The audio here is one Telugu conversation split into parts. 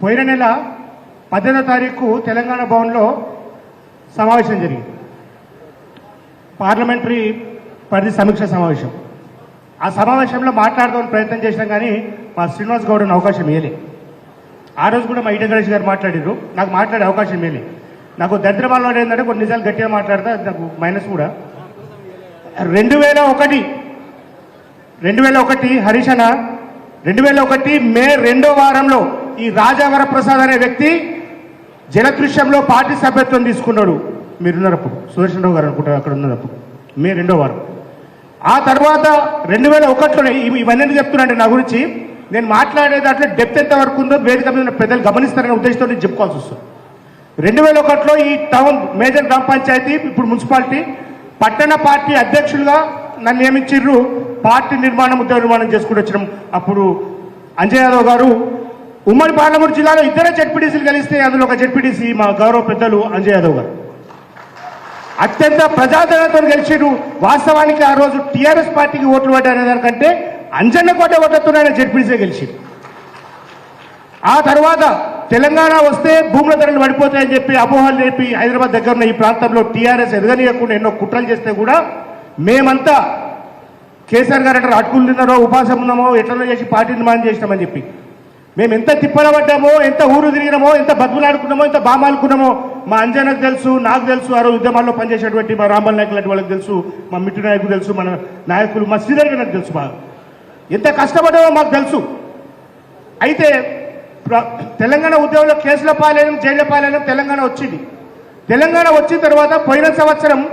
పోయిన నెల పద్దెనిమిదో తారీఖు తెలంగాణ భవన్లో సమావేశం జరిగింది. పార్లమెంటరీ పరిధి సమీక్ష సమావేశం. ఆ సమావేశంలో మాట్లాడదామని ప్రయత్నం చేసినాం కానీ మా శ్రీనివాస్ గౌడ్ని అవకాశం ఇవ్వలే ఆ రోజు కూడా మా ఈట గణేష్ గారు మాట్లాడారు నాకు మాట్లాడే అవకాశం ఇవ్వలే నాకు దరిద్రమాలో ఏంటంటే కొన్ని నిజాలు గట్టిగా మాట్లాడతా నాకు మైనస్ కూడా. రెండు వేల ఒకటి రెండు వేల ఒకటి హరీషణ రెండు వేల ఒకటి మే రెండో వారంలో ఈ రాజా వరప్రసాద్ అనే వ్యక్తి జలదృశ్యంలో పార్టీ సభ్యత్వం తీసుకున్నాడు. మీరున్నప్పుడు సుదర్శన్ రావు గారు అనుకుంటారు అక్కడ ఉన్నప్పుడు మే రెండో వారం. ఆ తర్వాత రెండు వేల ఒకటిలోనే ఇవన్నీ ఎందుకు నా గురించి నేను మాట్లాడే దాంట్లో డెప్త్ ఎంత వరకు ఉందో వేదిక మీద పెద్దలు గమనిస్తారనే ఉద్దేశంతో నేను చెప్పుకోవాల్సి వస్తుంది. రెండు వేల ఒకటిలో ఈ టౌన్ మేజర్ గ్రామ పంచాయతీ ఇప్పుడు మున్సిపాలిటీ పట్టణ పార్టీ అధ్యక్షులుగా నన్ను నియమించిర్రు పార్టీ నిర్మాణం ఉద్యోగ నిర్మాణం చేసుకుంటూ వచ్చినాం. అప్పుడు అంజయ్యాదవ్ గారు ఉమ్మడి పార్లమెంట్ జిల్లాలో ఇద్దరే జడ్పీటీసీలు కలిస్తే అందులో ఒక జడ్పీటీసీ మా గౌరవ పెద్దలు అంజయ్యాదవ్ గారు. అత్యంత ప్రజాదరణతో గెలిచారు వాస్తవానికి ఆ రోజు టీఆర్ఎస్ పార్టీకి ఓట్లు పడ్డారనే దానికంటే అంజన్న కోట ఓట్లతో ఆయన జడ్పీటీసీ గెలిచింది. ఆ తర్వాత తెలంగాణ వస్తే భూముల ధరలు పడిపోతాయని చెప్పి అపోహలు లేపి హైదరాబాద్ దగ్గర ఉన్న ఈ ప్రాంతంలో టీఆర్ఎస్ ఎదగనీయకుండా ఎన్నో కుట్రలు చేస్తే కూడా మేమంతా కేసీఆర్ గారు అంటారు అటుకులు తిన్నారో ఉపాసం ఉన్నామో ఎట్లనో చేసి పార్టీ నిర్మాణం చేసినామని చెప్పి. మేము ఎంత తిప్పలబడ్డామో ఎంత ఊరు తిరిగినామో ఎంత బతుకులాడుకున్నామో ఎంత బామాలుకున్నామో మా అంజనకు తెలుసు నాకు తెలుసు ఆ రోజు ఉద్యమాల్లో పనిచేసేటువంటి మా రాంబల్ నాయకులు లాంటి వాళ్ళకి తెలుసు మా మిట్టు నాయకులు తెలుసు మన నాయకులు మా శ్రీధర్ నాకు తెలుసు బాగా. ఎంత కష్టపడ్డామో మాకు తెలుసు. అయితే ప్ర- తెలంగాణ ఉద్యమంలో కేసుల పాలైన జైళ్ళ పాలైన తెలంగాణ వచ్చింది. తెలంగాణ వచ్చిన తర్వాత పోయిన సంవత్సరం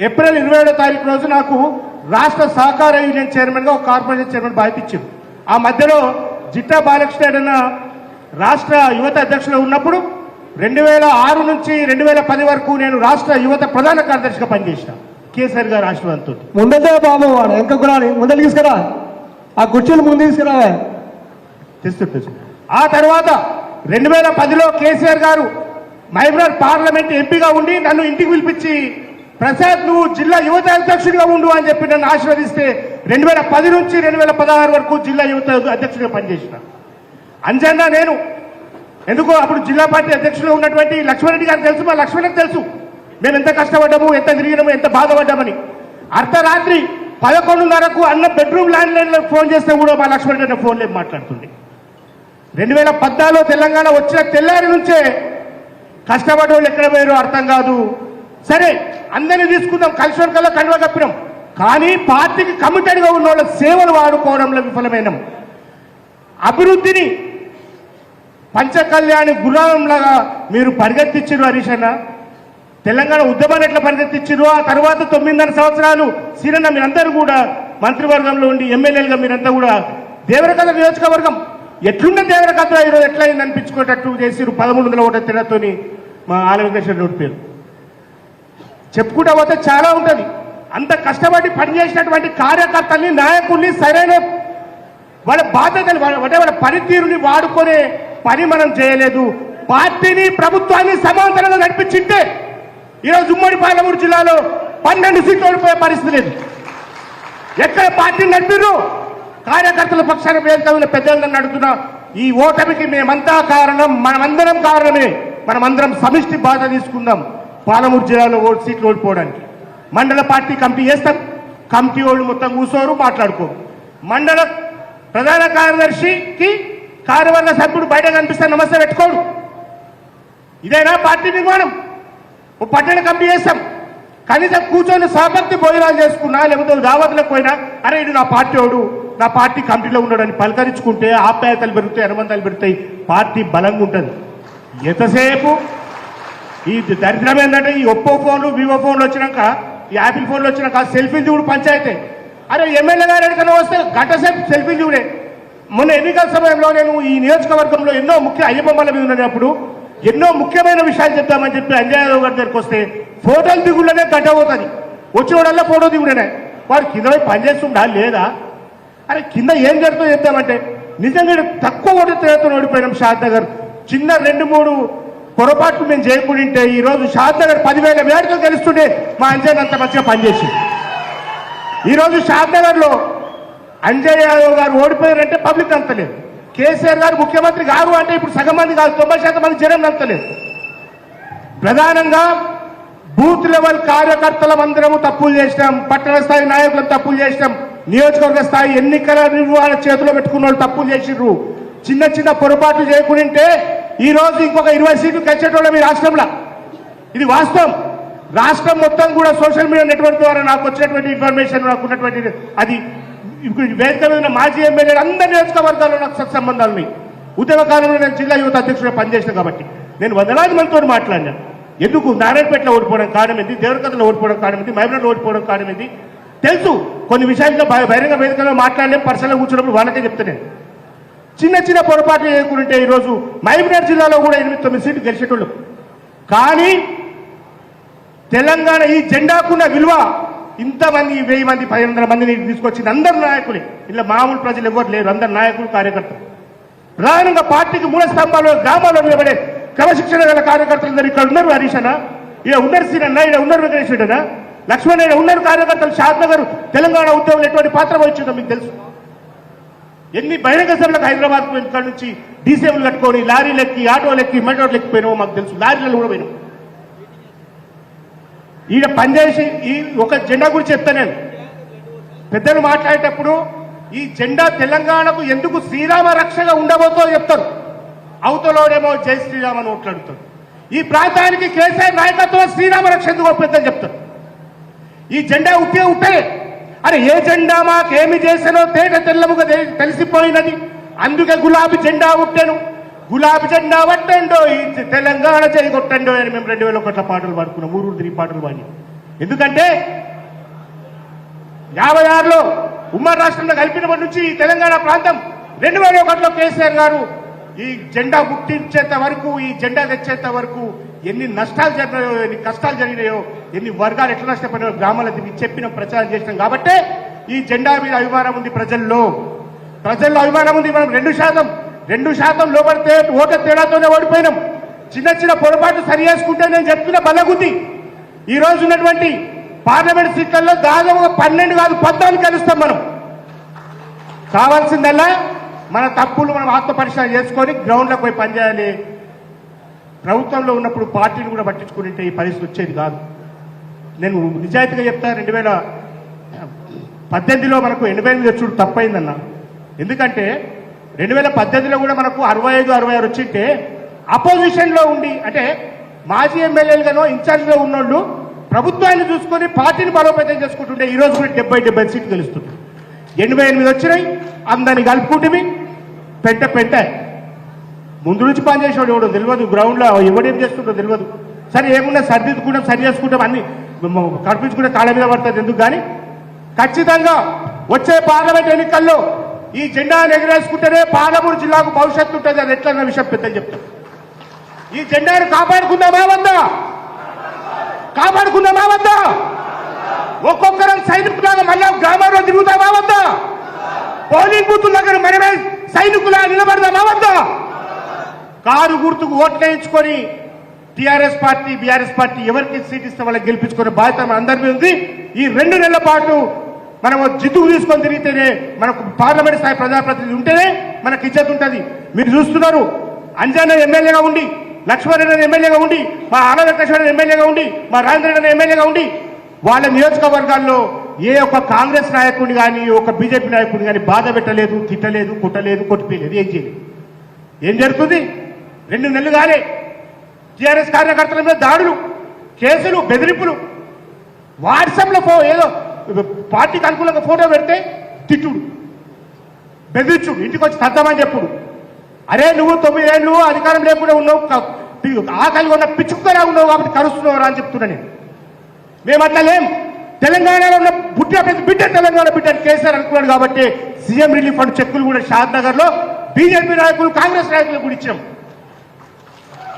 ఏప్రిల్ ఇరవై ఏడో తారీఖు రోజు నాకు రాష్ట్ర సహకార యూనియన్ చైర్మన్గా ఒక కార్పొరేషన్ చైర్మన్ ఇచ్చింది ఆ మధ్యలో జిట్టా బాలకృష్ణ అన్న రాష్ట్ర యువత అధ్యక్షులు ఉన్నప్పుడు రెండు వేల ఆరు నుంచి రెండు వేల పది వరకు నేను రాష్ట్ర యువత ప్రధాన కార్యదర్శిగా పనిచేసిన కేసీఆర్ గారు ఆశీర్వాదంతో ముందే బాబు వాడు కూడా ముందర తీసుకురా. ఆ కుర్చీలు ముందు తీసుకురా. తెస్తు తెస్తు. ఆ తర్వాత రెండు వేల పదిలో కేసీఆర్ గారు మైబ్రాడ్ పార్లమెంట్ ఎంపీగా ఉండి నన్ను ఇంటికి పిలిపించి ప్రసాద్ నువ్వు జిల్లా యువత అధ్యక్షుడిగా ఉండు అని చెప్పి నన్ను ఆశీర్వదిస్తే రెండు వేల పది నుంచి రెండు వేల పదహారు వరకు జిల్లా యువత అధ్యక్షుడిగా పనిచేసిన. అంజన్న నేను. ఎందుకో అప్పుడు జిల్లా పార్టీ అధ్యక్షుడు ఉన్నటువంటి లక్ష్మణరెడ్డి గారు తెలుసు మా లక్ష్మణ్ తెలుసు. మేము ఎంత కష్టపడ్డాము ఎంత తిరిగినాము ఎంత బాధపడ్డామని. అర్ధరాత్రి పదకొండున్నరకు అన్న బెడ్రూమ్ ల్యాండ్ లైన్లో ఫోన్ చేస్తే కూడా మా లక్ష్మణ్ రెడ్డి ఫోన్ లేదు మాట్లాడుతుంది. రెండు వేల పద్నాలుగులో తెలంగాణ వచ్చిన తెల్లారి నుంచే కష్టపడే వాళ్ళు ఎక్కడ పోయారో అర్థం కాదు. సరే అందరినీ తీసుకుందాం కలిసి కల్లా కండువ కప్పినాం. కానీ పార్టీకి కమిటెడ్గా ఉన్న వాళ్ళ సేవలు వాడుకోవడంలో విఫలమైనం. అభివృద్ధిని పంచకళ్యాణి గుర్రంలాగా మీరు పరిగెత్తించారు హరీష్ అన్న. తెలంగాణ ఉద్యమాన్ని ఎట్లా పరిగెత్తించారు ఆ తర్వాత తొమ్మిదిన్నర సంవత్సరాలు సీనన్న మీరందరూ కూడా మంత్రివర్గంలో ఉండి ఎమ్మెల్యేలుగా మీరంతా కూడా దేవరకథ నియోజకవర్గం. ఎట్లున్న దేవరకథ ఈరోజు ఎట్లా అయింది అనిపించుకునేటట్టు చేసిరు పదమూడు వందల ఒకటి తినతోని మా ఆల వెంకటేశ్వర రెడ్డి పేరు. చెప్పుకుంటా పోతే చాలా ఉంటుంది. అంత కష్టపడి పనిచేసినటువంటి కార్యకర్తల్ని నాయకుల్ని సరైన వాళ్ళ బాధ్యతలు వాళ్ళ అంటే వాళ్ళ పనితీరుని వాడుకునే పని మనం చేయలేదు. పార్టీని ప్రభుత్వాన్ని సమాంతరంగా నడిపించింటే ఈరోజు ఉమ్మడి పాలమూరు జిల్లాలో పన్నెండు సీట్లు ఓడిపోయే పరిస్థితి లేదు. ఎక్కడ పార్టీని నడిపిరు కార్యకర్తల పక్షాన వేదిక పెద్దలను నడుతున్నా ఈ ఓటమికి మేమంతా కారణం మనమందరం కారణమే. మనమందరం సమిష్టి బాధ తీసుకుందాం. పాలమూరు జిల్లాలో ఓటు సీట్లు ఓడిపోవడానికి. మండల పార్టీ కమిటీ చేస్తాం. కమిటీ వాళ్ళు మొత్తం కూర్చోరు మాట్లాడుకోరు. మండల ప్రధాన కార్యదర్శికి కార్యవర్గ సభ్యుడు బయట కనిపిస్తే నమస్తే పెట్టుకోడు. ఇదేనా పార్టీ నిర్మాణం? ఓ పట్టణ కమిటీ చేస్తాం. కనీసం కూర్చొని సహపక్తి భోజనాలు చేసుకున్నా లేకపోతే దావతులకు పోయినా అరే ఇది నా పార్టీ వాడు నా పార్టీ కమిటీలో ఉన్నాడని పలకరించుకుంటే ఆప్యాయతలు పెరుగుతాయి అనుబంధాలు పెరుగుతాయి పార్టీ బలంగా ఉంటుంది. ఎంతసేపు ఈ దరిద్రం ఏంటంటే ఈ ఒప్పో ఫోన్లు వివో ఫోన్లు వచ్చినాక ఈ యాపిల్ ఫోన్లు వచ్చినాక సెల్ఫీలు చూడు పంచాయతీ. అరే ఎమ్మెల్యే గారు ఎక్కడికైనా వస్తే గంట సేపు సెల్ఫీలు చూడే. మొన్న ఎన్నికల సమయంలో నేను ఈ నియోజకవర్గంలో ఎన్నో ముఖ్య అయ్యబొమ్మల మీద ఉన్నప్పుడు ఎన్నో ముఖ్యమైన విషయాలు చెప్తామని చెప్పి అంజయ్ యాదవ్ గారి దగ్గరికి వస్తే ఫోటోలు దిగుళ్ళనే గంట పోతుంది వచ్చినోడల్లా ఫోటో దిగుడనే. వాడు కింద పోయి పనిచేస్తుండా లేదా? అరే కింద ఏం జరుగుతుందో చెప్తామంటే నిజంగా తక్కువ తక్కువ తేడాతో ఓడిపోయినాం షాద్ నగర్ చిన్న రెండు మూడు పొరపాట్లు మేము చేయకుండా ఉంటే ఈరోజు షాద్ నగర్ పదివేల మేడతో గెలుస్తుంటే మా అంజయ్ అంత మంచిగా పనిచేసింది. ఈరోజు రోజు షాద్ నగర్లో అంజయ్ యాదవ్ గారు ఓడిపోయారంటే పబ్లిక్ అంతలేదు కేసీఆర్ గారు ముఖ్యమంత్రి గారు అంటే ఇప్పుడు సగం మంది కాదు తొంభై శాతం మంది జనం అంతలేదు ప్రధానంగా బూత్ లెవెల్ కార్యకర్తలం అందరము తప్పులు చేసినాం పట్టణ స్థాయి నాయకులం తప్పులు చేసినాం నియోజకవర్గ స్థాయి ఎన్నికల నిర్వహణ చేతిలో పెట్టుకున్న వాళ్ళు తప్పులు చేసిర్రు. చిన్న చిన్న పొరపాట్లు చేయకుంటే ఈ రోజు ఇంకొక ఇరవై సీట్లు తెచ్చేటోళ్ళం ఈ రాష్ట్రంలో. ఇది వాస్తవం. రాష్ట్రం మొత్తం కూడా సోషల్ మీడియా నెట్వర్క్ ద్వారా నాకు వచ్చినటువంటి ఇన్ఫర్మేషన్ నాకు ఉన్నటువంటి అది వేదిక మీద ఉన్న మాజీ ఎమ్మెల్యేలు అందరి నియోజకవర్గాల్లో నాకు సత్సంబంధాలు ఉన్నాయి. ఉద్యమ కాలంలో నేను జిల్లా యువత అధ్యక్షుడు పనిచేసిన కాబట్టి. నేను వందలాది మందితో మాట్లాడినాను ఎందుకు? నారాయణపేటలో ఓడిపోవడం కారణం ఏంది దేవరకథలో ఓడిపోవడం కారణం ఏంది మైబ్రాలో ఓడిపోవడం కారణం ఏంది తెలుసు. కొన్ని విషయాల్లో బహిరంగ వేదికలో మాట్లాడలేం. పర్సనల్గా కూర్చున్నప్పుడు వాళ్ళకే చెప్తాను చిన్న చిన్న పొరపాట్లు చేయకుంటే ఈరోజు మహబూబ్నగర్ జిల్లాలో కూడా ఎనిమిది తొమ్మిది సీట్లు గెలిచేటోళ్ళు. కానీ తెలంగాణ ఈ జెండాకున్న విలువ ఇంతమంది వెయ్యి మంది పది వందల మందిని తీసుకొచ్చింది అందరు నాయకులే. ఇలా మామూలు ప్రజలు ఎవరు లేరు అందరు నాయకులు కార్యకర్తలు. ప్రధానంగా పార్టీకి మూల స్తంభాలు గ్రామాల్లో నిలబడే క్రమశిక్షణ గల కార్యకర్తలు ఇక్కడ ఉన్నారు హరీష్ అన్న. ఇక్కడ ఉన్నారు సీనన్న ఇక్కడ ఉన్నారు వెంకటేష్ లక్ష్మణ్ ఉన్నారు కార్యకర్తలు. షాద్ నగర్ తెలంగాణ ఉద్యోగులు ఎటువంటి పాత్ర వహించిందో మీకు తెలుసు. ఎన్ని బహిరంగ సభలకు హైదరాబాద్ ఇక్కడ నుంచి డీసీఎంలు కట్టుకొని లారీలు ఎక్కి ఆటోలు ఎక్కి మెట్రోలు ఎక్కిపోయినామో మాకు తెలుసు. లారీలలో కూడా పోయినాం. ఈయన పనిచేసి ఈ ఒక జెండా గురించి చెప్తా నేను. పెద్దలు మాట్లాడేటప్పుడు ఈ జెండా తెలంగాణకు ఎందుకు శ్రీరామ రక్షగా ఉండబోతో చెప్తారు. అవతలోడేమో జై శ్రీరామ్ అని ఓట్లాడుతారు ఈ ప్రాంతానికి కేసీఆర్ నాయకత్వం శ్రీరామ రక్ష ఎందుకు పెద్దని చెప్తారు. ఈ జెండా ఉట్టే ఉంటాయి అరే ఏ జెండా మాకేమి చేసానో తేట తెల్లముగా తెలిసిపోయినది. అందుకే గులాబీ జెండా ఉట్టాను. గులాబీ జెండా పట్టండో ఈ తెలంగాణ చేయి కొట్టండో అని మేము రెండు వేల ఒకట్ల పాటలు పాడుకున్నాం. ఊరు తిరిగి పాటలు పాడి ఎందుకంటే యాభై ఆరులో ఉమ్మడి రాష్ట్రంలో కలిపినప్పటి నుంచి ఈ తెలంగాణ ప్రాంతం రెండు వేల ఒకటిలో కేసీఆర్ గారు ఈ జెండా గుర్తించేంత వరకు ఈ జెండా తెచ్చేంత వరకు ఎన్ని నష్టాలు జరిగినాయో ఎన్ని కష్టాలు జరిగినాయో ఎన్ని వర్గాలు ఎట్లా నష్టపోయినాయో గ్రామాల తిరిగి చెప్పిన ప్రచారం చేసినాం. కాబట్టే ఈ జెండా మీద అభిమానం ఉంది ప్రజల్లో. ప్రజల్లో అభిమానం ఉంది మనం రెండు శాతం రెండు శాతం లోపడితే ఓట్ల తేడాతోనే ఓడిపోయినాం. చిన్న చిన్న పొరపాటు సరి చేసుకుంటే నేను చెప్తున్న బలగుద్ది ఈ రోజు ఉన్నటువంటి పార్లమెంట్ సీట్లలో దాదాపుగా పన్నెండు కాదు పద్నాలుగు కలుస్తాం మనం. కావాల్సిందల్లా మన తప్పులు మనం ఆత్మపరిశీలన చేసుకొని గ్రౌండ్లకు పోయి పనిచేయాలి. ప్రభుత్వంలో ఉన్నప్పుడు పార్టీని కూడా పట్టించుకుంటే ఈ పరిస్థితి వచ్చేది కాదు. నేను నిజాయితీగా చెప్తా రెండు వేల పద్దెనిమిదిలో మనకు ఎనభై ఎనిమిది వచ్చుడు తప్పైందన్న. ఎందుకంటే రెండు వేల పద్దెనిమిదిలో కూడా మనకు అరవై ఐదు అరవై ఆరు వచ్చింటే అపోజిషన్లో ఉండి అంటే మాజీ ఎమ్మెల్యేలుగానో ఇన్ఛార్జ్లో ఉన్నోళ్ళు ప్రభుత్వాన్ని చూసుకొని పార్టీని బలోపేతం చేసుకుంటుంటే ఈ రోజు కూడా డెబ్బై డెబ్బై సీట్లు గెలుస్తుంది. ఎనభై ఎనిమిది వచ్చినాయి అందరిని కలుపుకుంటే పెంట పెంట ముందు నుంచి పనిచేసేవాడు ఎవడో? తెలియదు. గ్రౌండ్లో ఎవడేం చేస్తుండో తెలియదు. సరే ఏమున్నా సర్దిద్దుకుంటాం సరి చేసుకుంటాం అన్ని కనిపించుకుంటే కాళ్ళ మీద పడుతుంది ఎందుకు కానీ? ఖచ్చితంగా వచ్చే పార్లమెంట్ ఎన్నికల్లో ఈ జెండాను ఎగరేసుకుంటేనే పాలమూరు జిల్లాకు భవిష్యత్తు ఉంటుంది అది ఎట్లన్న విషయం పెద్దలు చెప్తాం ఈ జెండాను కాపాడుకుందామా వద్దా కాపాడుకుందామా వద్దా ఒక్కొక్కరం సైనికులాగా మళ్ళా గ్రామాల్లో తిరుగుతామా వద్దా పోలింగ్ బూత్ దగ్గర మనమే సైనికులా నిలబడదామా వద్దా కారు గుర్తుకు ఓట్లు వేయించుకొని టిఆర్ఎస్ పార్టీ బీఆర్ఎస్ పార్టీ ఎవరికి సీట్ ఇస్తే వాళ్ళకి గెలిపించుకునే బాధ్యత మన అందరి మీద ఉంది. ఈ రెండు నెలల పాటు మనం జిద్దుకు తీసుకొని తిరిగితేనే మనకు పార్లమెంట్ స్థాయి ప్రజాప్రతినిధి ఉంటేనే మనకు ఇజ్జత్ ఉంటుంది. మీరు చూస్తున్నారు అంజాన ఎమ్మెల్యేగా ఉండి లక్ష్మణ్ ఎమ్మెల్యేగా ఉండి మా ఆనందకృష్ణ ఎమ్మెల్యేగా ఉండి మా రాజేంద్ర ఎమ్మెల్యేగా ఉండి వాళ్ళ నియోజకవర్గాల్లో ఏ ఒక్క కాంగ్రెస్ నాయకుడిని కానీ ఒక బీజేపీ నాయకుడిని కానీ బాధ పెట్టలేదు తిట్టలేదు కుట్టలేదు కొట్టిపోయలేదు ఏం చేయలేదు. ఏం జరుగుతుంది? రెండు నెలలు కాలే. టీఆర్ఎస్ కార్యకర్తల మీద దాడులు కేసులు బెదిరింపులు. వాట్సాప్లో పో ఏదో పార్టీకి అనుకూలంగా ఫోటో పెడితే తిట్టుడు. బెదిరించుడు. ఇంటికి వచ్చి తద్దామని చెప్పుడు. అరే నువ్వు తొమ్మిది ఏళ్ళు అధికారం లేకుండా ఉన్నావు. ఆకలి ఉన్న పిచ్చుక్కలా ఉన్నావు కాబట్టి కరుస్తున్నావు అని చెప్తున్నా నేను. మేము అట్లా లేం. తెలంగాణలో ఉన్న పుట్టిన ప్రతి బిడ్డ తెలంగాణ బిడ్డ కేసీఆర్ అనుకున్నాడు కాబట్టి సీఎం రిలీఫ్ ఫండ్ చెక్కులు కూడా షాద్ నగర్లో బీజేపీ నాయకులు కాంగ్రెస్ నాయకులు కూడా ఇచ్చాం.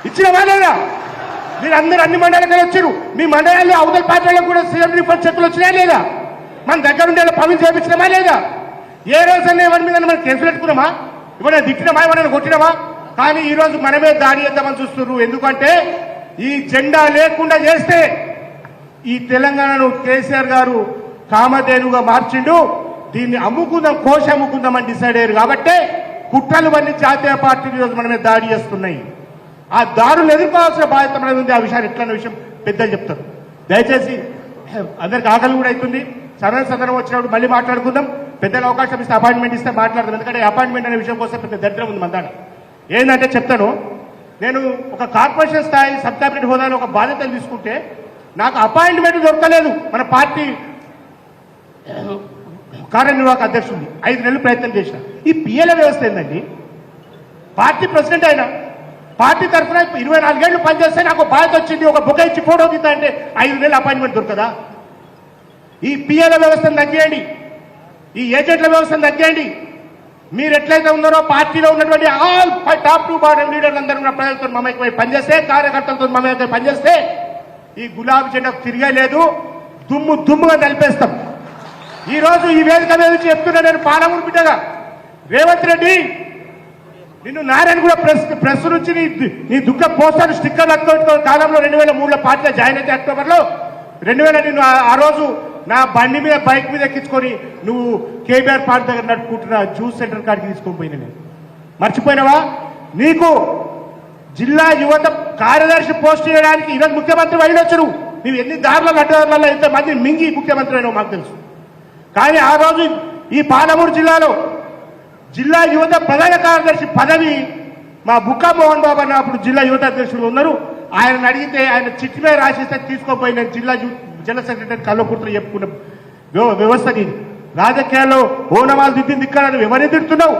ఇచ్చినవా లేదా మీరు అందరూ అన్ని మండలాలకు వచ్చారు మీ మండలాల్లో అవతల పార్టీలకు కూడా సీఎం రిఫండ్ చెక్కులు వచ్చినాయా లేదా? మన దగ్గర ఉండే పనులు చేపించినమా లేదా? ఏ రోజన్నా ఎవరి మీద మనం కేసులు పెట్టుకున్నామా? ఇవన్నీ దిట్టినమా ఇవన్నీ కొట్టినమా? కానీ ఈ రోజు మనమే దాడి చేద్దామని చూస్తున్నారు ఎందుకంటే ఈ జెండా లేకుండా చేస్తే ఈ తెలంగాణను కేసీఆర్ గారు కామధేనుగా మార్చిండు. దీన్ని అమ్ముకుందాం కోశ అమ్ముకుందామని డిసైడ్ అయ్యారు. కాబట్టి కుట్రలు వన్నీ జాతీయ పార్టీలు ఈరోజు మనమే దాడి చేస్తున్నాయి. ఆ దారులు ఎదుర్కోవాల్సిన బాధ్యత మనది ఉంది. ఆ విషయాన్ని ఎట్లన్న విషయం పెద్దలు చెప్తారు. దయచేసి అందరికి ఆకలి కూడా అవుతుంది. సరైన సందర్భం వచ్చినప్పుడు మళ్ళీ మాట్లాడుకుందాం. పెద్దలు అవకాశం ఇస్తే అపాయింట్మెంట్ ఇస్తే మాట్లాడదాం. ఎందుకంటే అపాయింట్మెంట్ అనే విషయం కోసం పెద్ద దరిద్రం ఉంది మన దాంట్లో. ఏంటంటే చెప్తాను నేను ఒక కార్పొరేషన్ స్థాయి సబ్ క్యాబినెట్ హోదాలో ఒక బాధ్యతలు తీసుకుంటే నాకు అపాయింట్మెంట్ దొరకలేదు. మన పార్టీ కార్యనిర్వాహక అధ్యక్షుడిని ఐదు నెలలు ప్రయత్నం చేసిన ఈ పిఎల్ఏ వ్యవస్థ ఏంటండి పార్టీ ప్రెసిడెంట్ అయినా పార్టీ తరఫున ఇరవై నాలుగేళ్ళు పనిచేస్తే నాకు బాధ్యత వచ్చింది ఒక బుక్ ఇచ్చి ఫోటో తీద్దా అంటే ఐదు నెలలు అపాయింట్మెంట్ దొరకదా? ఈ పిఎల వ్యవస్థను తగ్గియండి ఈ ఏజెంట్ల వ్యవస్థను తగ్గేయండి. మీరు ఎట్లయితే ఉన్నారో పార్టీలో ఉన్నటువంటి ఆల్ టాప్ టు బాటం లీడర్లు అందరూ కూడా ప్రజలతో మమేకమై పనిచేస్తే కార్యకర్తలతో మమేకమై పనిచేస్తే ఈ గులాబీ జెండా తిరిగలేదు దుమ్ము దుమ్ముగా నలిపేస్తాం ఈ రోజు ఈ వేదిక మీద నుంచి చెప్తున్నా నేను పాలమూరు బిడ్డగా. రేవంత్ రెడ్డి నిన్ను నారాయణ కూడా ప్రెస్ ప్రెస్ నుంచి నీ నీ దుఃఖ పోస్టర్ స్టిక్కర్ అట్టుకో కాలంలో రెండు వేల మూడులో పార్టీలో జాయిన్ అయితే అక్టోబర్లో రెండు వేల నిన్ను ఆ- రోజు నా బండి మీద బైక్ మీద ఎక్కించుకొని నువ్వు కేబీఆర్ పార్క్ దగ్గర నడుపుకుంటున్న జ్యూస్ సెంటర్ కాడికి తీసుకొని పోయినా నేను. మర్చిపోయినావా? నీకు జిల్లా యువత కార్యదర్శి పోస్ట్ చేయడానికి ఈరోజు ముఖ్యమంత్రి వెళ్ళొచ్చు నువ్వు. నువ్వు ఎన్ని దారుల అడ్డదారులలో ఎంత మంది మింగి ముఖ్యమంత్రి అయినావు మాకు తెలుసు. కానీ ఆ రోజు ఈ పాలమూరు జిల్లాలో జిల్లా యువత ప్రధాన కార్యదర్శి పదవి మా బుక్కా మోహన్ బాబు అన్న అప్పుడు జిల్లా యువత అధ్యక్షుడు ఉన్నారు. ఆయన అడిగితే ఆయన చిట్టి మీద రాసిస్తే తీసుకోపోయి నేను జిల్లా యు- జనరల్ సెక్రటరీ కల్వకుర్తులు చెప్పుకున్న వ్యవస్థని రాజకీయాల్లో ఓనమాలు దిద్దింది ఇక్కడ నువ్వు ఎవరిని తిడుతున్నావు?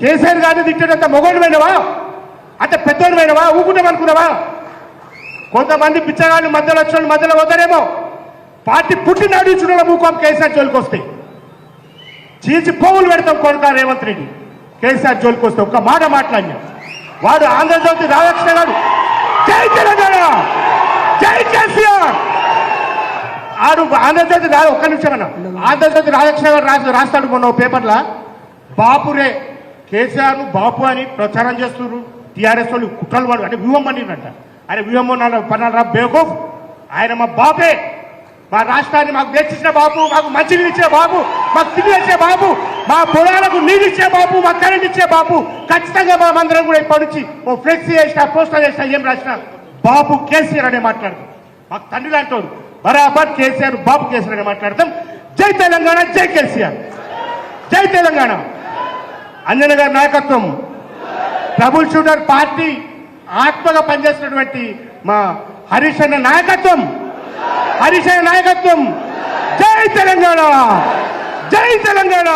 కేసీఆర్ గారిని తిట్టడంత మొగోడుమైనవా అంటే పెద్దోడు పోయినవా? కొంతమంది పిచ్చగాళ్ళు మధ్యలో వచ్చిన మధ్యలో వద్దరేమో పార్టీ పుట్టినాడు ఇచ్చిన భూకం కేసీఆర్ జోలికి వస్తాయి చీల్చి పువ్వులు పెడతాం కొడతా రేవంత్ రెడ్డి. కేసీఆర్ జోలికి వస్తే ఒక్క మాట మాట్లాడినా. వాడు ఆంధ్రజ్యోతి రాధాకృష్ణ గారు జై తెలంగాణ! జై కేసీఆర్! ఆడు ఆంధ్రజ్యోతి రాదు ఒక్క నిమిషం అన్న. ఆంధ్రజ్యోతి రాధాకృష్ణ గారు రాసి రాస్తాడు మొన్న పేపర్లో. బాపురే కేసీఆర్ బాపు అని ప్రచారం చేస్తున్నారు టీఆర్ఎస్ వాళ్ళు కుట్రలు వాడు అంటే వ్యూహం పడినట్ట ఆయన వ్యూహం పన్నారా బేవకూఫ్ ఆయన మా బాపే. మా రాష్ట్రాన్ని మాకు నేర్చించిన బాబు మాకు మంచినీళ్ళు ఇచ్చే బాబు మాకు తిండి ఇచ్చే బాబు మా పొలాలకు నీళ్ళు ఇచ్చే బాబు మా కరెంట్ ఇచ్చే బాబు. ఖచ్చితంగా మా మందరం కూడా ఇప్పటి నుంచి ఓ ఫ్లెక్సీ వేసిన పోస్టర్ వేసిన ఏం రాసిన బాబు కేసీఆర్ అనే మాట్లాడతాం మాకు తండ్రి అంటారు బరాబర్ కేసీఆర్ బాబు కేసీఆర్ అనే మాట్లాడతాం. జై తెలంగాణ జై కేసీఆర్. జై తెలంగాణ. అంజన గారి నాయకత్వం. ట్రబుల్ షూటర్ పార్టీ ఆత్మగా పనిచేసినటువంటి మా హరీష్ అన్న నాయకత్వం. హరీష్ అన్న నాయకత్వం జై తెలంగాణ జై తెలంగాణ